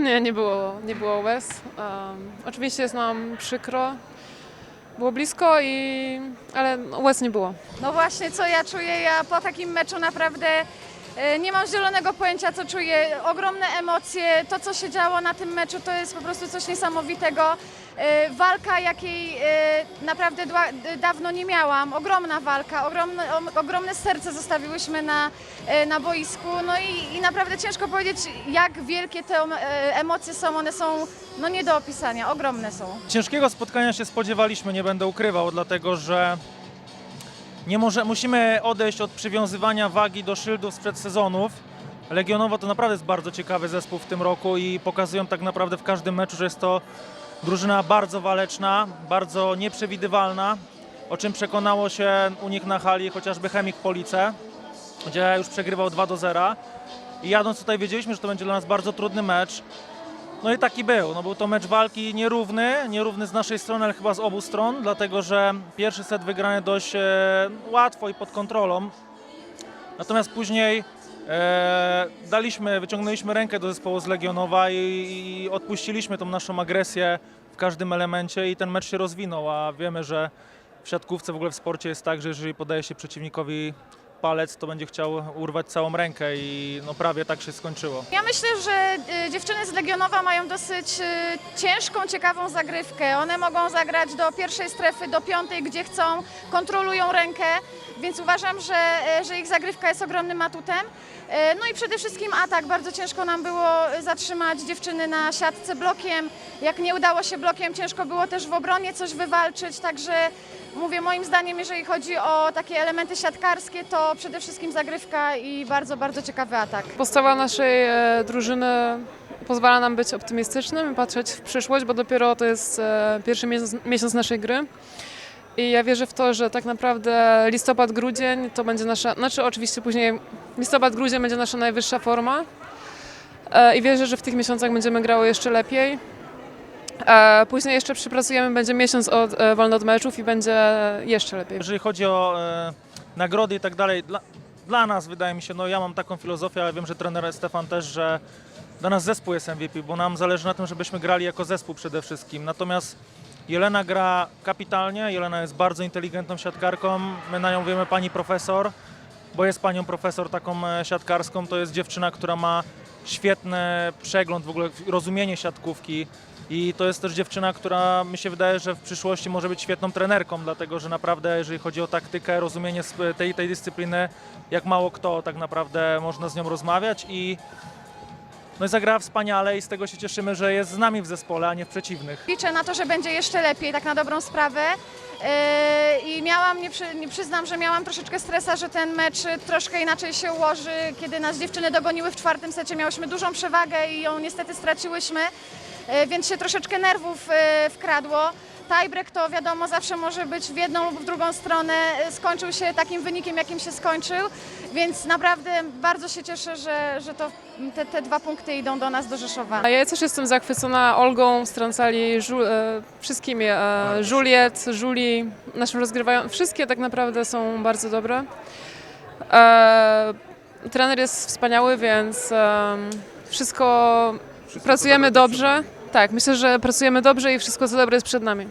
Nie, nie było, nie było łez. Um, oczywiście jest nam przykro. Było blisko, i, ale łez nie było. No właśnie, co ja czuję? Ja po takim meczu naprawdę nie mam zielonego pojęcia, co czuję. Ogromne emocje, to co się działo na tym meczu to jest po prostu coś niesamowitego. E, Walka, jakiej e, naprawdę dawno nie miałam. Ogromna walka, ogromne, ogromne serce zostawiłyśmy na, e, na boisku. No i, i naprawdę ciężko powiedzieć, jak wielkie te e, emocje są. One są no nie do opisania, ogromne są. Ciężkiego spotkania się spodziewaliśmy, nie będę ukrywał, dlatego że nie może, musimy odejść od przywiązywania wagi do szyldów sprzed sezonów. Legionowo to naprawdę jest bardzo ciekawy zespół w tym roku i pokazują tak naprawdę w każdym meczu, że jest to drużyna bardzo waleczna, bardzo nieprzewidywalna, o czym przekonało się u nich na hali chociażby Chemik Police, gdzie już przegrywał 2 do 0. I jadąc tutaj wiedzieliśmy, że to będzie dla nas bardzo trudny mecz. No i taki był. No był to mecz walki nierówny, nierówny z naszej strony, ale chyba z obu stron, dlatego że pierwszy set wygrany dość e, łatwo i pod kontrolą. Natomiast później e, daliśmy, wyciągnęliśmy rękę do zespołu z Legionowa i, i odpuściliśmy tą naszą agresję w każdym elemencie i ten mecz się rozwinął, a wiemy, że w siatkówce, w ogóle w sporcie jest tak, że jeżeli podaje się przeciwnikowi palec, to będzie chciał urwać całą rękę i no prawie tak się skończyło. Ja myślę, że y, dziewczyny z Legionowa mają dosyć y, ciężką, ciekawą zagrywkę. One mogą zagrać do pierwszej strefy, do piątej, gdzie chcą, kontrolują rękę, więc uważam, że, y, że ich zagrywka jest ogromnym atutem. Y, No i przede wszystkim atak. Bardzo ciężko nam było zatrzymać dziewczyny na siatce blokiem. Jak nie udało się blokiem, ciężko było też w obronie coś wywalczyć, także mówię, moim zdaniem, jeżeli chodzi o takie elementy siatkarskie, to przede wszystkim zagrywka i bardzo, bardzo ciekawy atak. Postawa naszej e, drużyny pozwala nam być optymistycznym i patrzeć w przyszłość, bo dopiero to jest e, pierwszy miesiąc, miesiąc naszej gry. I ja wierzę w to, że tak naprawdę listopad, grudzień to będzie nasza, znaczy oczywiście później listopad, grudzień będzie nasza najwyższa forma. E, I wierzę, że w tych miesiącach będziemy grały jeszcze lepiej. E, Później jeszcze przypracujemy, będzie miesiąc od, e, wolny od meczów i będzie jeszcze lepiej. Jeżeli chodzi o e, nagrody i tak dalej, dla, dla nas wydaje mi się, no ja mam taką filozofię, ale wiem, że trener Stefan też, że dla nas zespół jest MVP, bo nam zależy na tym, żebyśmy grali jako zespół przede wszystkim. Natomiast Jelena gra kapitalnie, Jelena jest bardzo inteligentną siatkarką, my na nią wiemy pani profesor, bo jest panią profesor taką e, siatkarską, to jest dziewczyna, która ma świetny przegląd, w ogóle rozumienie siatkówki. I to jest też dziewczyna, która mi się wydaje, że w przyszłości może być świetną trenerką, dlatego że naprawdę jeżeli chodzi o taktykę, rozumienie tej, tej dyscypliny, jak mało kto tak naprawdę można z nią rozmawiać. I no i zagrała wspaniale i z tego się cieszymy, że jest z nami w zespole, a nie w przeciwnych. Liczę na to, że będzie jeszcze lepiej, tak na dobrą sprawę. Yy, I miałam, nie, przy, nie przyznam, że miałam troszeczkę stresa, że ten mecz troszkę inaczej się ułoży. Kiedy nas dziewczyny dogoniły w czwartym secie, miałyśmy dużą przewagę i ją niestety straciłyśmy, yy, więc się troszeczkę nerwów yy, wkradło. Tiebreak to wiadomo zawsze może być w jedną lub w drugą stronę. Yy, Skończył się takim wynikiem, jakim się skończył, więc naprawdę bardzo się cieszę, że, że to, te, te dwa punkty idą do nas, do Rzeszowa. A ja też jestem zachwycona Olgą Żu, e, wszystkimi. E, Juliet, Julie, naszym rozgrywają. Wszystkie tak naprawdę są bardzo dobre. E, trener jest wspaniały, więc e, wszystko pracujemy dobrze. Tak, myślę, że pracujemy dobrze i wszystko co dobre jest przed nami.